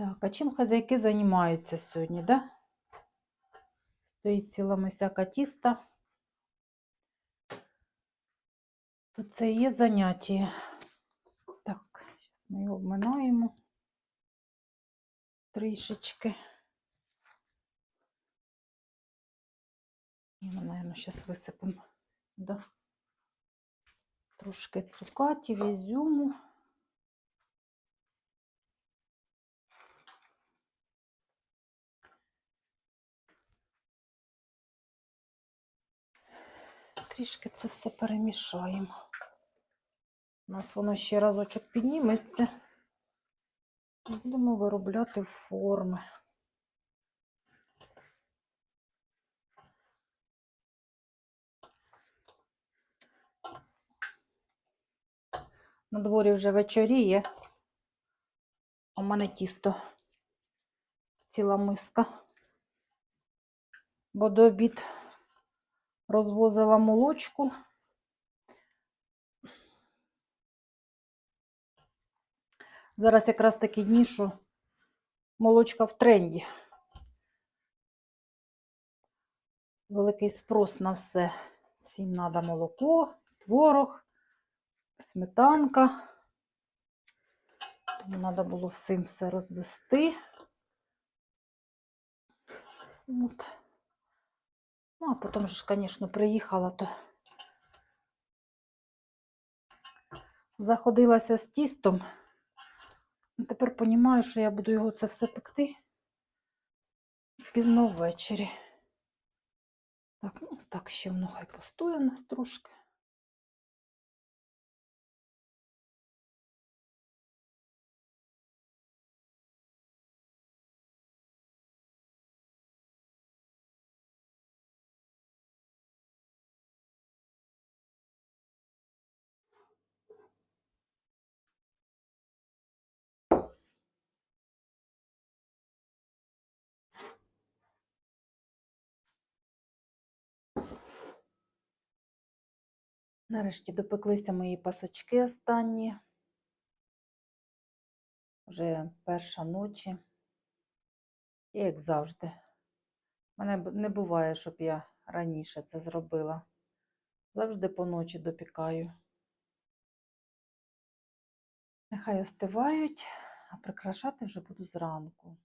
Так, а чим хазяйки займаються сьогодні, да? Стоїть ціла мисяка тіста. То це є заняття. Так, зараз ми його обминаємо трішечки. І ми, мабуть, зараз висипемо сюди трошки цукатів, ізюму. Трішки це все перемішаємо. У нас воно ще разочок підніметься. Будемо виробляти форми. На дворі вже вечоріє. У мене тісто ціла миска. Бо до обід розвозила молочку. Зараз якраз такі дні, що молочка в тренді. Великий спрос на все. Всім треба молоко, творог, сметанка. Тому треба було всім все розвести. От. Ну, а потім ж, звісно, приїхала, то заходилася з тістом. Ну, Тепер розумію, що я буду його це все пекти пізно ввечері. Так, ну так ще воно хай постує у нас трошки. Нарешті допеклися мої пасочки останні. Вже перша ночі. І як завжди. У мене не буває, щоб я раніше це зробила. Завжди по ночі допікаю. Нехай остивають, а прикрашати вже буду зранку.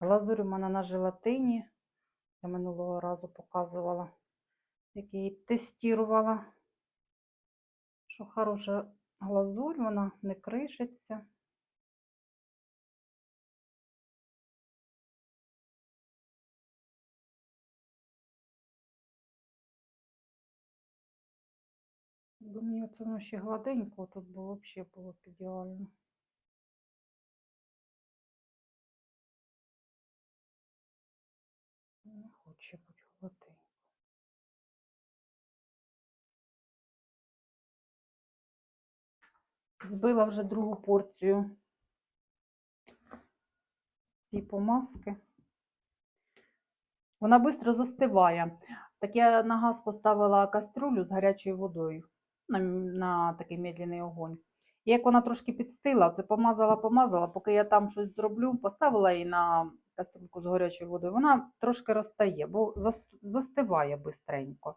Глазурь у мене на желатині. Я минулого разу показувала, як я її тестувала. Що хороша глазурь, вона не кришиться. Якби мені оце воно ще гладенько, тут би взагалі було б ідеально. Хоче бути. Збила вже другу порцію цієї помазки. Вона швидко застиває. Так я на газ поставила каструлю з гарячою водою на, на такий медленний огонь. Як вона трошки підстила, це помазала, помазала, поки я там щось зроблю, поставила її на кастрюльку з горячою водою, вона трошки розтає, бо застиває швидко.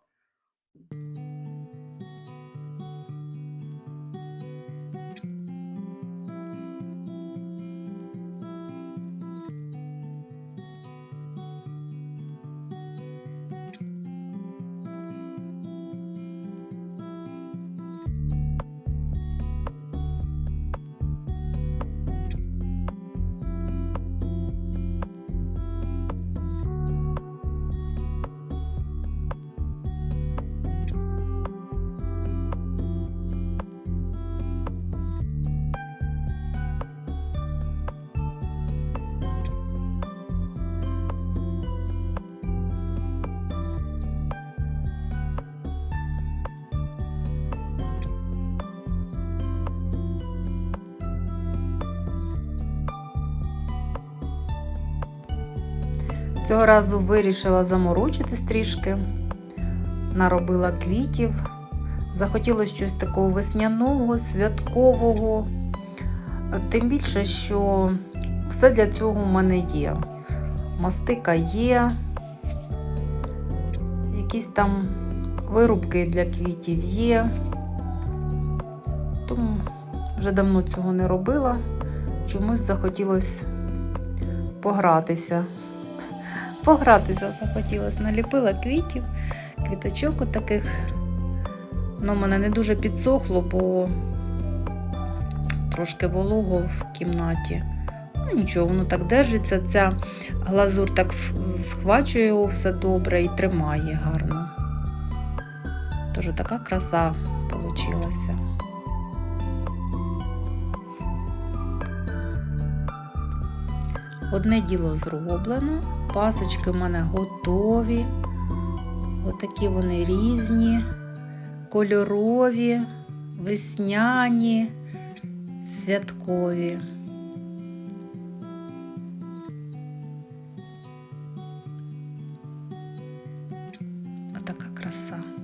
Цього разу вирішила заморочитись трішки, наробила квітів, Захотілося щось такого весняного, святкового. Тим більше, що все для цього в мене є. Мастика є, якісь там вирубки для квітів є. Тому вже давно цього не робила. Чомусь захотілося погратися. Погратися захотілося. Наліпила квітів, квіточок отаких. Воно в мене не дуже підсохло, бо трошки волого в кімнаті. Ну нічого, воно так держиться. Ця глазур так схвачує його все добре і тримає гарно. Тож така краса получилася. Одне діло зроблено, пасочки в мене готові. Отакі вони різні, кольорові, весняні, святкові. Отака краса.